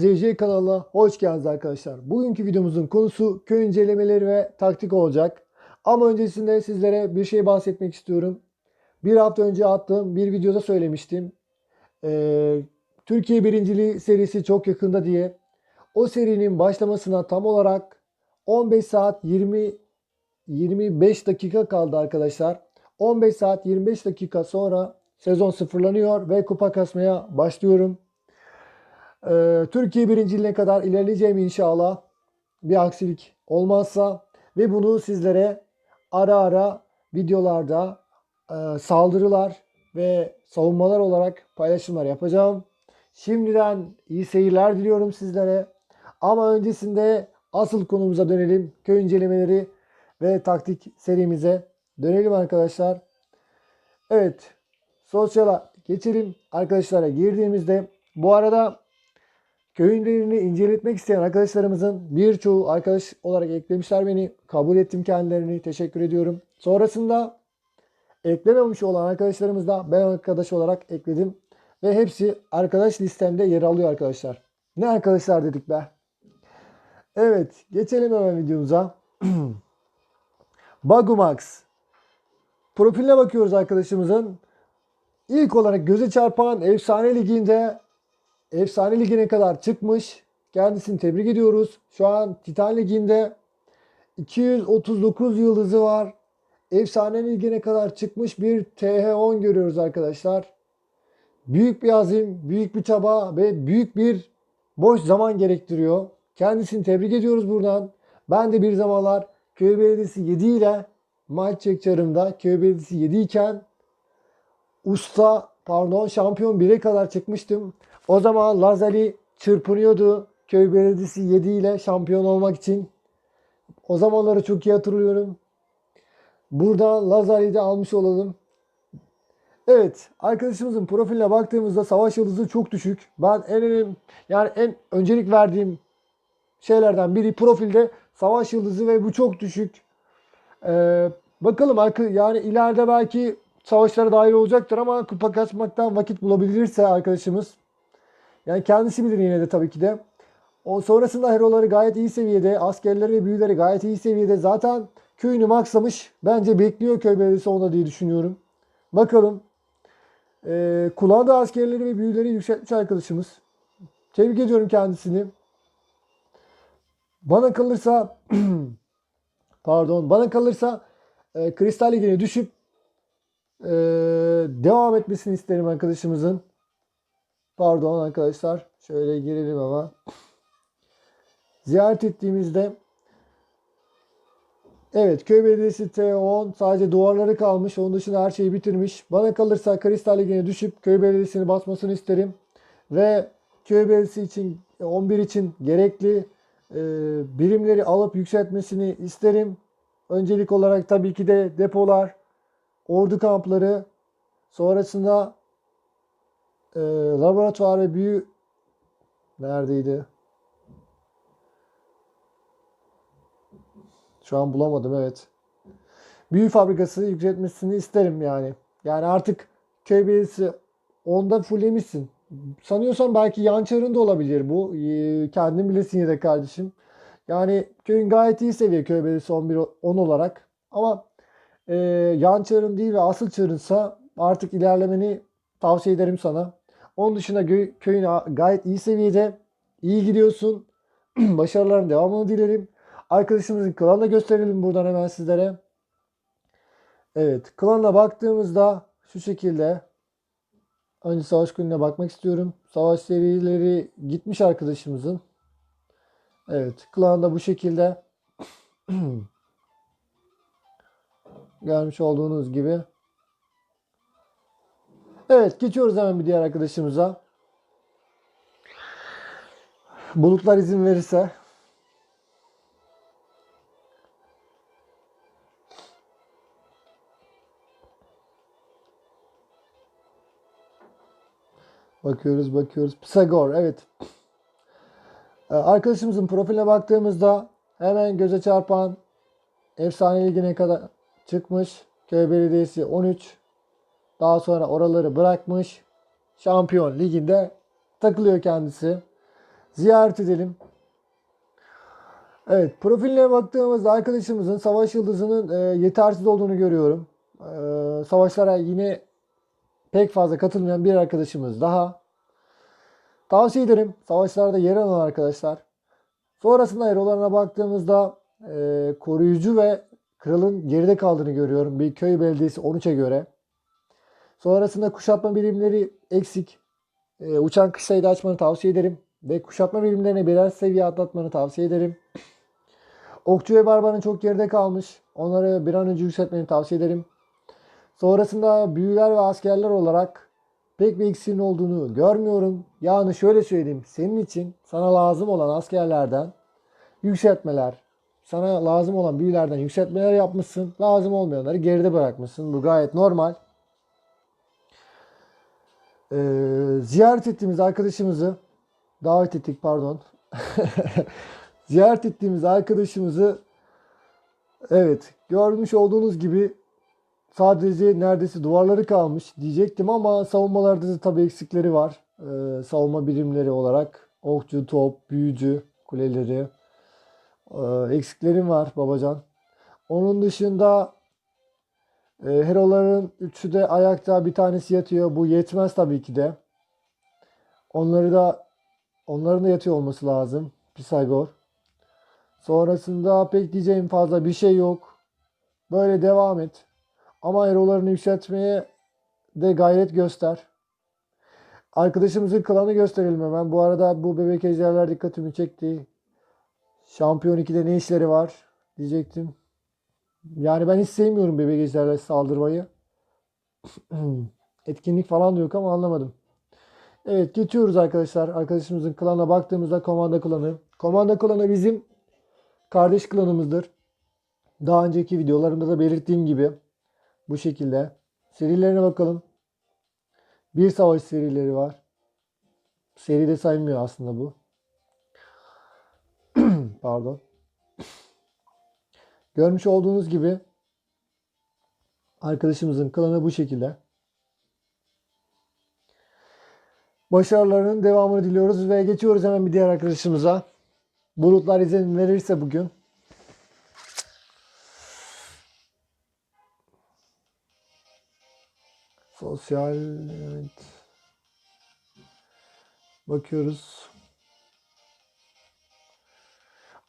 Yılmaz RC kanalına hoş geldiniz arkadaşlar. Bugünkü videomuzun konusu köy incelemeleri ve taktik olacak. Ama öncesinde sizlere bir şey bahsetmek istiyorum. Bir hafta önce attığım bir videoda söylemiştim. Ee, Türkiye birinciliği serisi çok yakında diye. O serinin başlamasına tam olarak 15 saat 20 25 dakika kaldı arkadaşlar. 15 saat 25 dakika sonra sezon sıfırlanıyor ve kupa kasmaya başlıyorum. Ee, Türkiye birinciliğine kadar ilerleyeceğim inşallah. Bir aksilik olmazsa ve bunu sizlere ara ara videolarda e, saldırılar ve savunmalar olarak paylaşımlar yapacağım. Şimdiden iyi seyirler diliyorum sizlere. Ama öncesinde asıl konumuza dönelim. Köy incelemeleri ve taktik serimize dönelim arkadaşlar. Evet. Sosyala geçelim. Arkadaşlara girdiğimizde bu arada köyünlerini inceletmek isteyen arkadaşlarımızın birçoğu arkadaş olarak eklemişler beni. Kabul ettim kendilerini. Teşekkür ediyorum. Sonrasında eklememiş olan arkadaşlarımız da ben arkadaş olarak ekledim. Ve hepsi arkadaş listemde yer alıyor arkadaşlar. Ne arkadaşlar dedik be. Evet geçelim hemen videomuza. Bagumax. Profiline bakıyoruz arkadaşımızın. İlk olarak göze çarpan efsane liginde efsane ligine kadar çıkmış. Kendisini tebrik ediyoruz. Şu an Titan liginde 239 yıldızı var. Efsane ligine kadar çıkmış bir TH10 görüyoruz arkadaşlar. Büyük bir azim, büyük bir çaba ve büyük bir boş zaman gerektiriyor. Kendisini tebrik ediyoruz buradan. Ben de bir zamanlar Köy Belediyesi 7 ile maç çekçarımda Köy Belediyesi 7 iken usta pardon şampiyon 1'e kadar çıkmıştım. O zaman Lazali çırpınıyordu Köy Belediyesi 7 ile şampiyon olmak için. O zamanları çok iyi hatırlıyorum. Burada Lazali'yi de almış olalım. Evet, arkadaşımızın profiline baktığımızda savaş yıldızı çok düşük. Ben en önemli yani en öncelik verdiğim şeylerden biri profilde savaş yıldızı ve bu çok düşük. Ee, bakalım yani ileride belki savaşlara dahil olacaktır ama kupa kaçmaktan vakit bulabilirse arkadaşımız yani kendisi bilir yine de tabii ki de. O sonrasında heroları gayet iyi seviyede, askerleri ve büyüleri gayet iyi seviyede. Zaten köyünü maksamış. Bence bekliyor köy belediyesi onda diye düşünüyorum. Bakalım. Ee, kullandığı askerleri ve büyüleri yükseltmiş arkadaşımız. Tebrik ediyorum kendisini. Bana kalırsa pardon bana kalırsa e, Kristal Ligi'ne düşüp e, devam etmesini isterim arkadaşımızın. Pardon arkadaşlar. Şöyle girelim ama. Ziyaret ettiğimizde Evet köy belediyesi T10 sadece duvarları kalmış. Onun dışında her şeyi bitirmiş. Bana kalırsa Kristal Ligi'ne düşüp köy belediyesini basmasını isterim. Ve köy belediyesi için 11 için gerekli e, birimleri alıp yükseltmesini isterim. Öncelik olarak tabii ki de depolar, ordu kampları, sonrasında e, laboratuvar ve büyü neredeydi? Şu an bulamadım evet. Büyü fabrikası yükseltmesini isterim yani. Yani artık köy belediyesi onda fullemişsin. Sanıyorsam belki yan çarında olabilir bu. Ee, Kendin bilirsin yine de kardeşim. Yani köyün gayet iyi seviye köy belediyesi 11 10 olarak. Ama e, yan çarın değil ve asıl çarınsa artık ilerlemeni tavsiye ederim sana. Onun dışında kö- köyün gayet iyi seviyede. iyi gidiyorsun. Başarıların devamını dilerim. Arkadaşımızın klanını da gösterelim buradan hemen sizlere. Evet, klanına baktığımızda şu şekilde önce savaş gününe bakmak istiyorum. Savaş serileri gitmiş arkadaşımızın. Evet, klan da bu şekilde. Görmüş olduğunuz gibi. Evet, geçiyoruz hemen bir diğer arkadaşımıza. Bulutlar izin verirse. Bakıyoruz, bakıyoruz. Pisagor, evet. Ee, Arkadaşımızın profiline baktığımızda hemen göze çarpan efsane ligine kadar çıkmış. Köy Belediyesi 13. Daha sonra oraları bırakmış. Şampiyon liginde takılıyor kendisi. ziyaret edelim. Evet, profiline baktığımızda arkadaşımızın savaş yıldızının e, yetersiz olduğunu görüyorum. E, savaşlara yine pek fazla katılmayan bir arkadaşımız daha. Tavsiye ederim savaşlarda yer alan arkadaşlar. Sonrasında erolarına baktığımızda e, koruyucu ve kralın geride kaldığını görüyorum. Bir köy belediyesi 13'e göre. Sonrasında kuşatma birimleri eksik. E, uçan kış sayıda açmanı tavsiye ederim. Ve kuşatma birimlerini birer seviye atlatmanı tavsiye ederim. Okçu ve barbarın çok geride kalmış. Onları bir an önce yükseltmeni tavsiye ederim. Sonrasında büyüler ve askerler olarak pek bir eksiğin olduğunu görmüyorum. Yani şöyle söyleyeyim. Senin için sana lazım olan askerlerden yükseltmeler, sana lazım olan büyülerden yükseltmeler yapmışsın. Lazım olmayanları geride bırakmışsın. Bu gayet normal. Ee, ziyaret ettiğimiz arkadaşımızı davet ettik pardon. ziyaret ettiğimiz arkadaşımızı evet görmüş olduğunuz gibi sadece neredeyse duvarları kalmış diyecektim ama savunmalarda da tabii eksikleri var. Ee, savunma birimleri olarak okçu, top, büyücü, kuleleri ee, eksiklerim var babacan. Onun dışında e, heroların üçü de ayakta bir tanesi yatıyor. Bu yetmez tabii ki de. Onları da onların da yatıyor olması lazım. Pisagor. Sonrasında pek diyeceğim fazla bir şey yok. Böyle devam et. Ama herolarını yükseltmeye de gayret göster. Arkadaşımızın klanı gösterelim hemen. Bu arada bu bebek ejderler dikkatimi çekti. Şampiyon 2'de ne işleri var diyecektim. Yani ben hiç sevmiyorum ejderlerle saldırmayı. Etkinlik falan da yok ama anlamadım. Evet geçiyoruz arkadaşlar. Arkadaşımızın klanına baktığımızda komanda klanı. Komanda klanı bizim kardeş klanımızdır. Daha önceki videolarımda da belirttiğim gibi bu şekilde. Serilerine bakalım. Bir savaş serileri var. Seri de sayılmıyor aslında bu. Pardon. Görmüş olduğunuz gibi arkadaşımızın klanı bu şekilde. Başarılarının devamını diliyoruz ve geçiyoruz hemen bir diğer arkadaşımıza. Bulutlar izin verirse bugün. Sosyal evet. Bakıyoruz.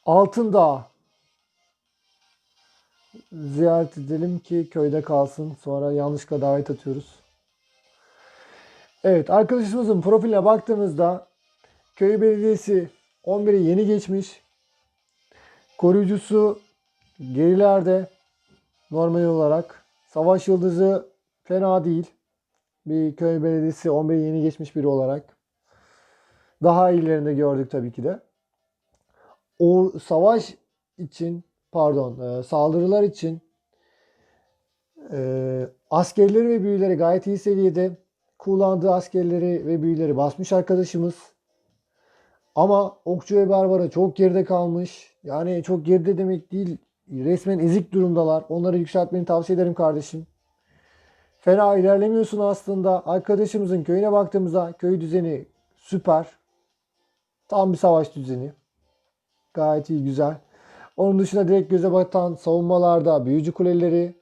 Altındağ ziyaret edelim ki köyde kalsın. Sonra yanlışlıkla davet atıyoruz. Evet arkadaşımızın profiline baktığımızda köy belediyesi 11'e yeni geçmiş. Koruyucusu gerilerde normal olarak. Savaş yıldızı fena değil. Bir köy belediyesi 11'e yeni geçmiş biri olarak. Daha iyilerini gördük tabii ki de. O savaş için pardon e, saldırılar için e, askerleri ve büyüleri gayet iyi seviyede kullandığı askerleri ve büyüleri basmış arkadaşımız. Ama okçu ve barbara çok geride kalmış. Yani çok geride demek değil. Resmen ezik durumdalar. Onları yükseltmeni tavsiye ederim kardeşim. Fena ilerlemiyorsun aslında. Arkadaşımızın köyüne baktığımızda köy düzeni süper. Tam bir savaş düzeni. Gayet iyi güzel. Onun dışında direkt göze batan savunmalarda büyücü kuleleri.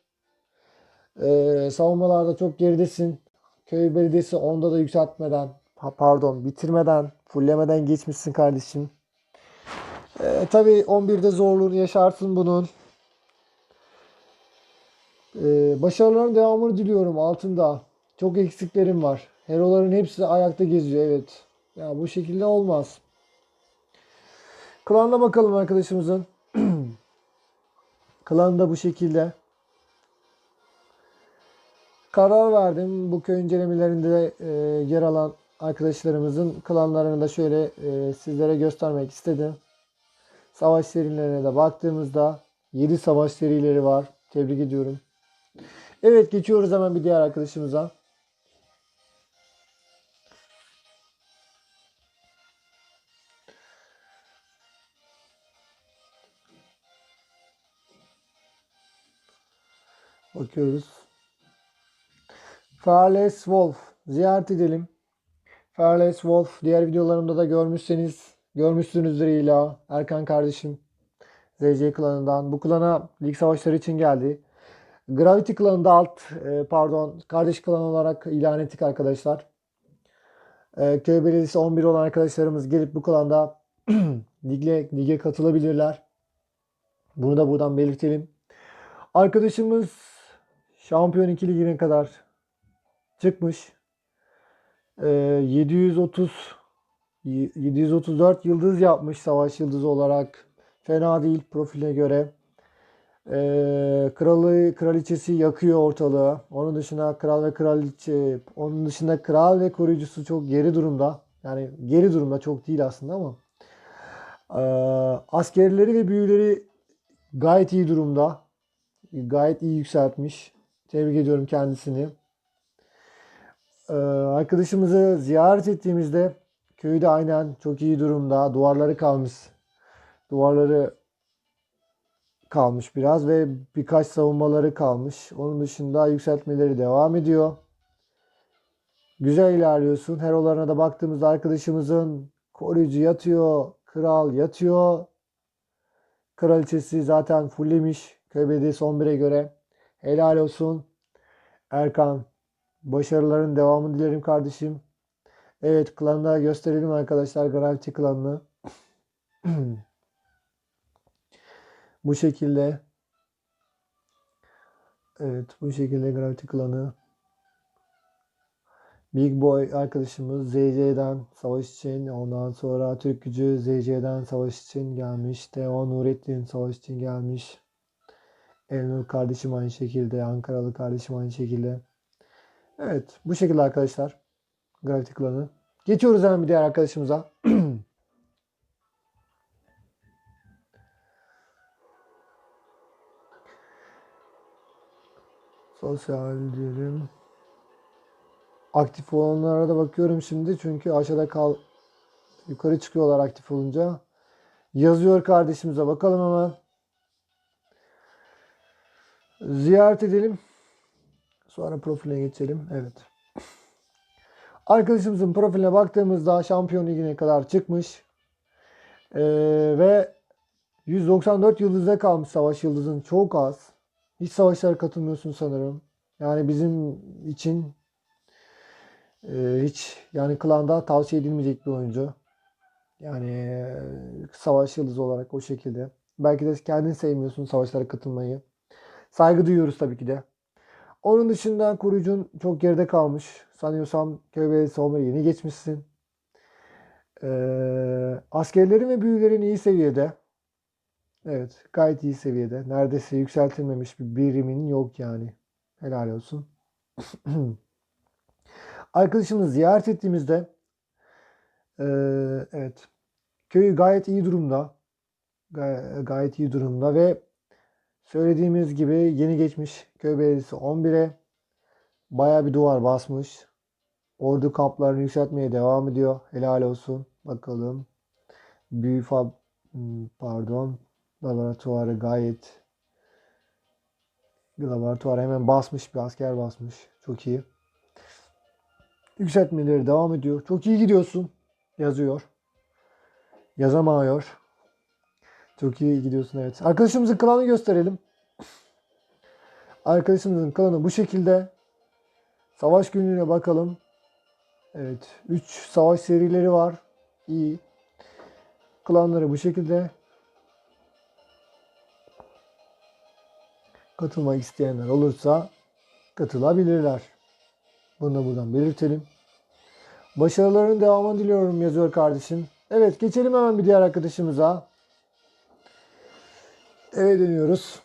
Ee, savunmalarda çok geridesin. Köy belediyesi onda da yükseltmeden pardon bitirmeden fullemeden geçmişsin kardeşim. Ee, tabii 11'de zorluğunu yaşarsın bunun. Ee, başarıların devamını diliyorum altında. Çok eksiklerim var. Heroların hepsi ayakta geziyor evet. Ya bu şekilde olmaz. Klanına bakalım arkadaşımızın. Klan da bu şekilde. Karar verdim. Bu köy incelemelerinde e, yer alan arkadaşlarımızın klanlarını da şöyle e, sizlere göstermek istedim. Savaş serilerine de baktığımızda 7 savaş serileri var. Tebrik ediyorum. Evet geçiyoruz hemen bir diğer arkadaşımıza. Bakıyoruz. Fearless Wolf. Ziyaret edelim. Fearless Wolf diğer videolarımda da görmüşseniz Görmüşsünüzdür ila Erkan kardeşim. ZC klanından. Bu klana lig savaşları için geldi. Gravity klanında alt e, pardon kardeş klan olarak ilan ettik arkadaşlar. E, köy belediyesi 11 olan arkadaşlarımız gelip bu klanda lige, lige katılabilirler. Bunu da buradan belirtelim. Arkadaşımız Şampiyon 2 ligine kadar çıkmış. E, 730 734 yıldız yapmış savaş yıldızı olarak. Fena değil profiline göre. Ee, kralı kraliçesi yakıyor ortalığı. Onun dışında kral ve kraliçe, onun dışında kral ve koruyucusu çok geri durumda. Yani geri durumda çok değil aslında ama. Ee, askerleri ve büyüleri gayet iyi durumda. Gayet iyi yükseltmiş. Tebrik ediyorum kendisini. Ee, arkadaşımızı ziyaret ettiğimizde köyü de aynen çok iyi durumda. Duvarları kalmış. Duvarları kalmış biraz ve birkaç savunmaları kalmış. Onun dışında yükseltmeleri devam ediyor. Güzel ilerliyorsun. Herolarına da baktığımızda arkadaşımızın koruyucu yatıyor, kral yatıyor. Kraliçesi zaten fulllemiş köy belediyesi 11'e göre. Helal olsun. Erkan başarıların devamını dilerim kardeşim. Evet klanı gösterelim arkadaşlar. Gravity klanını. Bu şekilde Evet bu şekilde Gravity klanı Big Boy arkadaşımız ZC'den savaş için ondan sonra Türk gücü ZC'den savaş için gelmiş. Teo Nurettin savaş için gelmiş. Elnur kardeşim aynı şekilde. Ankaralı kardeşim aynı şekilde. Evet bu şekilde arkadaşlar. Gravity klanı. Geçiyoruz hemen bir diğer arkadaşımıza. Sosyal diyelim. Aktif olanlara da bakıyorum şimdi çünkü aşağıda kal yukarı çıkıyorlar aktif olunca. Yazıyor kardeşimize bakalım hemen. Ziyaret edelim. Sonra profiline geçelim. Evet. Arkadaşımızın profiline baktığımızda şampiyon ligine kadar çıkmış. Ee, ve 194 yıldızda kalmış savaş yıldızın çok az. Hiç savaşlara katılmıyorsun sanırım. Yani bizim için e, hiç yani klanda tavsiye edilmeyecek bir oyuncu. Yani e, savaş yıldızı olarak o şekilde. Belki de kendin sevmiyorsun savaşlara katılmayı. Saygı duyuyoruz tabii ki de. Onun dışında koruyucun çok geride kalmış. Sanıyorsam köy belediyesi olmayı yeni geçmişsin. Ee, askerlerin ve büyülerin iyi seviyede. Evet, gayet iyi seviyede. Neredeyse yükseltilmemiş bir birimin yok yani. Helal olsun. Arkadaşımızı ziyaret ettiğimizde e, evet köyü gayet iyi durumda. Gay- gayet iyi durumda ve söylediğimiz gibi yeni geçmiş köy belediyesi 11'e baya bir duvar basmış. Ordu kamplarını yükseltmeye devam ediyor. Helal olsun. Bakalım. Büyü fab hmm, pardon laboratuvarı gayet laboratuvar hemen basmış bir asker basmış. Çok iyi. Yükseltmeleri devam ediyor. Çok iyi gidiyorsun. Yazıyor. Yazamıyor. Çok iyi gidiyorsun evet. Arkadaşımızın klanı gösterelim. Arkadaşımızın klanı bu şekilde. Savaş günlüğüne bakalım. Evet. 3 savaş serileri var. İyi. Klanları bu şekilde. Katılmak isteyenler olursa katılabilirler. Bunu da buradan belirtelim. Başarıların devamını diliyorum yazıyor kardeşim. Evet geçelim hemen bir diğer arkadaşımıza. Eve dönüyoruz.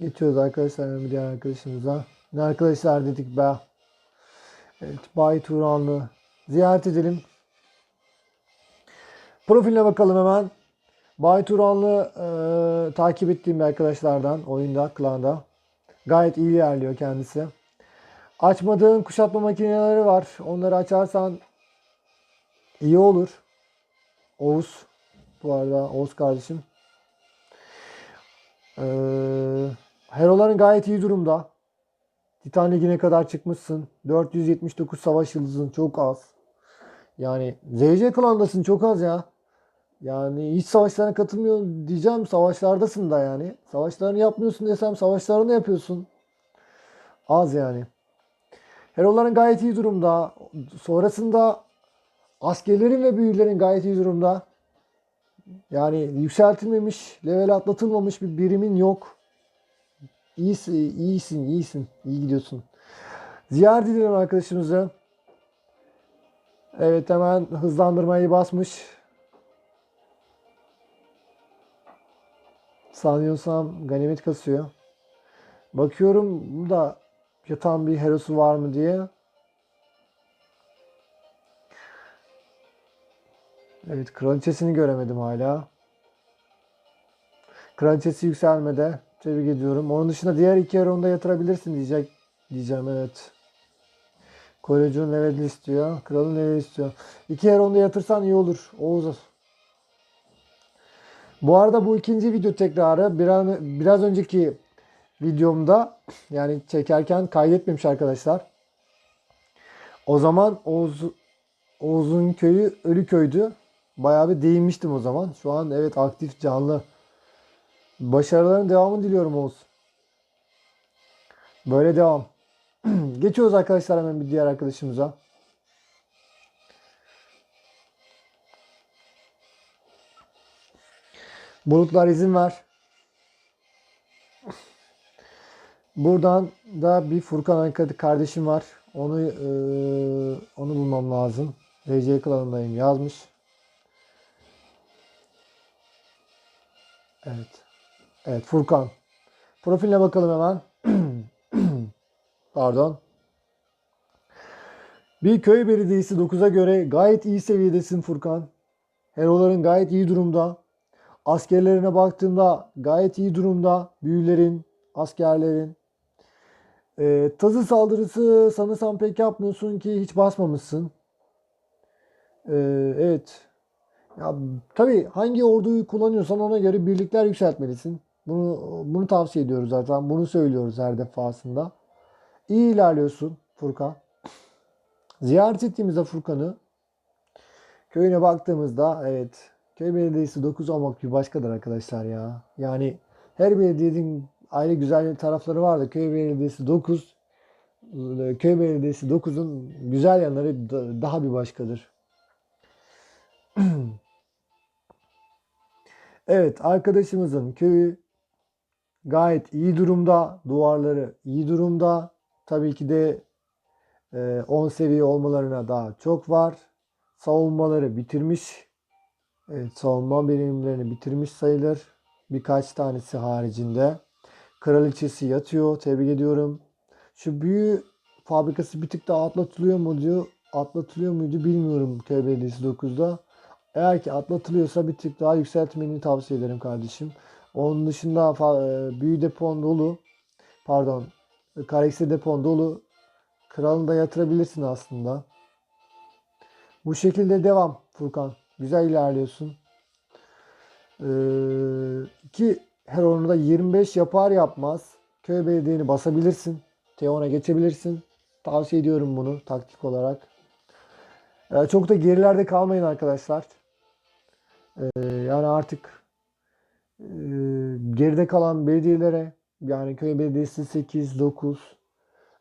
Geçiyoruz arkadaşlar bir diğer arkadaşımıza. Ne arkadaşlar dedik be. Evet Bay Turanlı. Ziyaret edelim. Profiline bakalım hemen. Bay Turanlı e, takip ettiğim bir arkadaşlardan oyunda, klanda. Gayet iyi ilerliyor kendisi. Açmadığın kuşatma makineleri var. Onları açarsan iyi olur. Oğuz. Bu arada Oğuz kardeşim. Ee, Hero'ların gayet iyi durumda. Titan Ligi'ne kadar çıkmışsın. 479 savaş yıldızın çok az. Yani ZC klandasın çok az ya. Yani hiç savaşlarına katılmıyor diyeceğim. Savaşlardasın da yani. Savaşlarını yapmıyorsun desem savaşlarını yapıyorsun. Az yani. Hero'ların gayet iyi durumda. Sonrasında askerlerin ve büyülerin gayet iyi durumda. Yani yükseltilmemiş, level atlatılmamış bir birimin yok. İyisin, iyisin, iyisin. İyi gidiyorsun. Ziyaret edelim arkadaşımızı. Evet hemen hızlandırmayı basmış. Sanıyorsam ganimet kasıyor. Bakıyorum da yatan bir herosu var mı diye. Evet kraliçesini göremedim hala. Kraliçesi yükselmede. Tebrik ediyorum. Onun dışında diğer iki hero'nu da yatırabilirsin diyecek. Diyeceğim evet. Koruyucunun levelini istiyor. Kralın levelini istiyor. İki hero'nu da yatırsan iyi olur. Oğuz. Bu arada bu ikinci video tekrarı biraz, biraz önceki videomda yani çekerken kaydetmemiş arkadaşlar. O zaman Oğuz, Oğuz'un köyü ölü köydü. Bayağı bir değinmiştim o zaman. Şu an evet aktif canlı. Başarıların devamını diliyorum Oğuz. Böyle devam. Geçiyoruz arkadaşlar hemen bir diğer arkadaşımıza. Bulutlar izin ver. Buradan da bir Furkan Ankara kardeşim var. Onu eee, onu bulmam lazım. RC klanındayım yazmış. Evet. Evet Furkan. Profiline bakalım hemen. Pardon. Bir köy belediyesi 9'a göre gayet iyi seviyedesin Furkan. Heroların gayet iyi durumda. Askerlerine baktığımda gayet iyi durumda. Büyülerin, askerlerin. Ee, tazı saldırısı sanırsam pek yapmıyorsun ki hiç basmamışsın. Ee, evet. Ya tabii hangi orduyu kullanıyorsan ona göre birlikler yükseltmelisin. Bunu bunu tavsiye ediyoruz zaten. Bunu söylüyoruz her defasında. İyi ilerliyorsun Furkan. Ziyaret ettiğimizde Furkan'ı köyüne baktığımızda evet köy belediyesi 9 olmak bir başkadır arkadaşlar ya. Yani her belediyenin ayrı güzel tarafları vardı. Köy belediyesi 9 köy belediyesi 9'un güzel yanları da- daha bir başkadır. Evet, arkadaşımızın köyü gayet iyi durumda. Duvarları iyi durumda. Tabii ki de e, 10 seviye olmalarına daha çok var. Savunmaları bitirmiş. Evet, savunma birimlerini bitirmiş sayılır. Birkaç tanesi haricinde. Kraliçesi yatıyor. Tebrik ediyorum. Şu büyü fabrikası bir tık daha atlatılıyor mu diyor. Atlatılıyor muydu bilmiyorum köy belediyesi 9'da. Eğer ki atlatılıyorsa bir tık daha yükseltmeni tavsiye ederim kardeşim. Onun dışında e, büyü depon dolu. Pardon. Kareksi depon dolu. Kralını da yatırabilirsin aslında. Bu şekilde devam Furkan. Güzel ilerliyorsun. Ee, ki her oyunda 25 yapar yapmaz köy belediyeni basabilirsin. Teon'a geçebilirsin. Tavsiye ediyorum bunu taktik olarak. Ee, çok da gerilerde kalmayın arkadaşlar. Ee, yani artık e, geride kalan belediyelere yani köy belediyesi 8, 9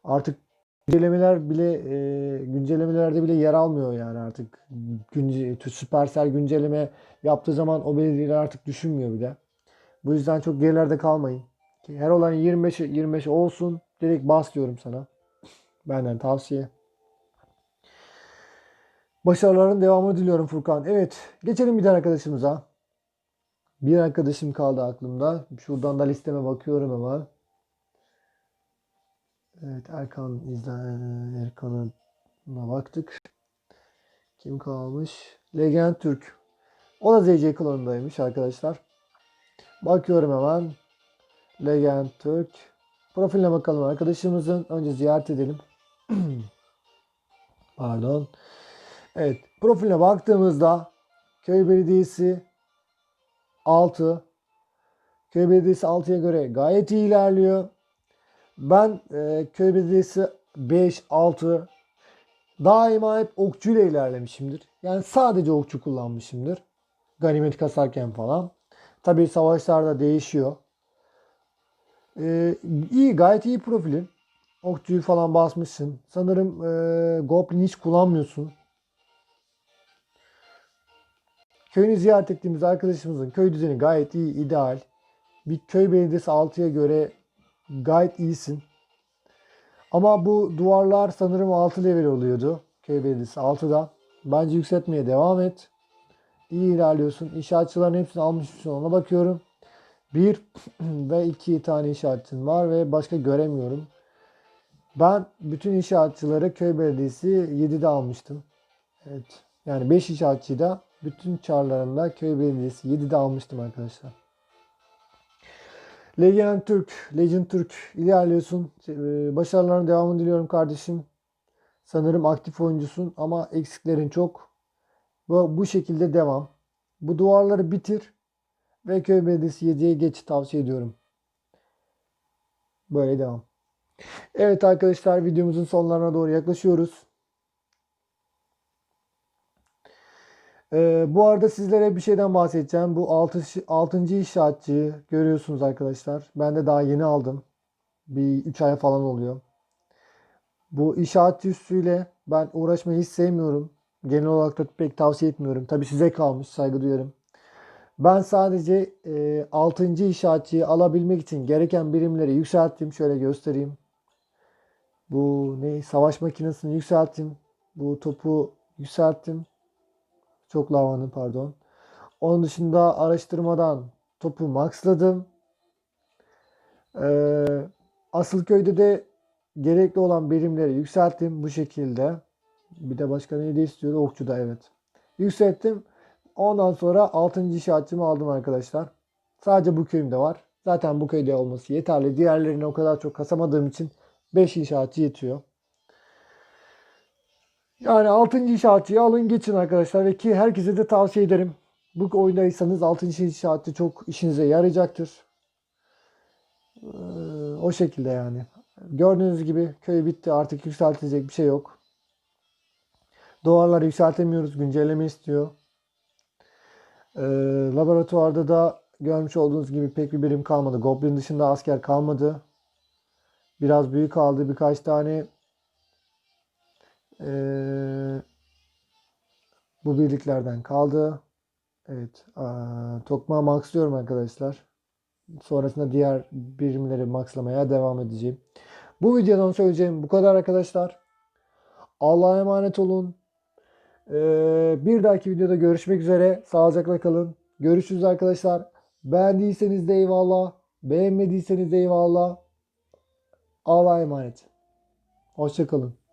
artık güncellemeler bile e, güncellemelerde bile yer almıyor yani artık günce, Süpersel güncelleme yaptığı zaman o belediyeler artık düşünmüyor bile. Bu yüzden çok gerilerde kalmayın. Her olan 25 25 olsun. Direkt bas diyorum sana. Benden tavsiye. Başarıların devamını diliyorum Furkan. Evet, geçelim bir diğer arkadaşımıza. Bir arkadaşım kaldı aklımda. Şuradan da listeme bakıyorum hemen. Evet, Erkan izle Erkan'a baktık. Kim kalmış? Legend Türk. O da ZC klanındaymış arkadaşlar. Bakıyorum hemen. Legend Türk. Profiline bakalım arkadaşımızın. Önce ziyaret edelim. Pardon. Evet. Profiline baktığımızda Köy Belediyesi 6. Köy Belediyesi 6'ya göre gayet iyi ilerliyor. Ben e, Köy Belediyesi 5, 6 daima hep okçuyla ilerlemişimdir. Yani sadece okçu kullanmışımdır. Ganimet kasarken falan. Tabii savaşlarda değişiyor. Ee, iyi, gayet iyi profilin. Okçuyu falan basmışsın. Sanırım e, Goblin hiç kullanmıyorsun. Köyünü ziyaret ettiğimiz arkadaşımızın köy düzeni gayet iyi, ideal. Bir köy belediyesi 6'ya göre gayet iyisin. Ama bu duvarlar sanırım 6 level oluyordu. Köy belediyesi 6'da. Bence yükseltmeye devam et. İyi ilerliyorsun. İnşaatçıların hepsini almışsın ona bakıyorum. Bir ve iki tane inşaatçın var ve başka göremiyorum. Ben bütün inşaatçıları köy belediyesi 7'de almıştım. Evet. Yani 5 inşaatçıyı da bütün çarlarında köy belediyesi 7'de almıştım arkadaşlar. Legend Türk, Legend Türk ilerliyorsun. Ee, Başarılarının devamını diliyorum kardeşim. Sanırım aktif oyuncusun ama eksiklerin çok. Bu, bu şekilde devam. Bu duvarları bitir ve köy belediyesi 7'ye geç tavsiye ediyorum. Böyle devam. Evet arkadaşlar videomuzun sonlarına doğru yaklaşıyoruz. Ee, bu arada sizlere bir şeyden bahsedeceğim. Bu 6. 6. inşaatçıyı görüyorsunuz arkadaşlar. Ben de daha yeni aldım. Bir 3 ay falan oluyor. Bu inşaatçı üstüyle ben uğraşmayı hiç sevmiyorum. Genel olarak da pek tavsiye etmiyorum. Tabii size kalmış saygı duyarım. Ben sadece e, 6. inşaatçıyı alabilmek için gereken birimleri yükselttim. Şöyle göstereyim. Bu ne? Savaş makinesini yükselttim. Bu topu yükselttim. Çok lavanı pardon. Onun dışında araştırmadan topu maxladım. Ee, asıl köyde de gerekli olan birimleri yükselttim bu şekilde. Bir de başka neydi istiyordu? Okçuda evet. Yükselttim. Ondan sonra 6. inşaatçımı aldım arkadaşlar. Sadece bu köyümde var. Zaten bu köyde olması yeterli. Diğerlerini o kadar çok kasamadığım için 5 inşaatçı yetiyor. Yani 6. inşaatçıyı alın geçin arkadaşlar ve ki herkese de tavsiye ederim. Bu oyundaysanız 6. inşaatçı çok işinize yarayacaktır. Ee, o şekilde yani. Gördüğünüz gibi köy bitti. Artık yükseltilecek bir şey yok. Duvarları yükseltemiyoruz. Güncelleme istiyor. Ee, laboratuvarda da görmüş olduğunuz gibi pek bir birim kalmadı. Goblin dışında asker kalmadı. Biraz büyük kaldı. Birkaç tane ee, bu birliklerden kaldı. Evet. Tokmağı maxlıyorum arkadaşlar. Sonrasında diğer birimleri maxlamaya devam edeceğim. Bu videodan söyleyeceğim bu kadar arkadaşlar. Allah'a emanet olun. Ee, bir dahaki videoda görüşmek üzere. Sağlıcakla kalın. Görüşürüz arkadaşlar. Beğendiyseniz de eyvallah. Beğenmediyseniz de eyvallah. Allah'a emanet. Hoşçakalın.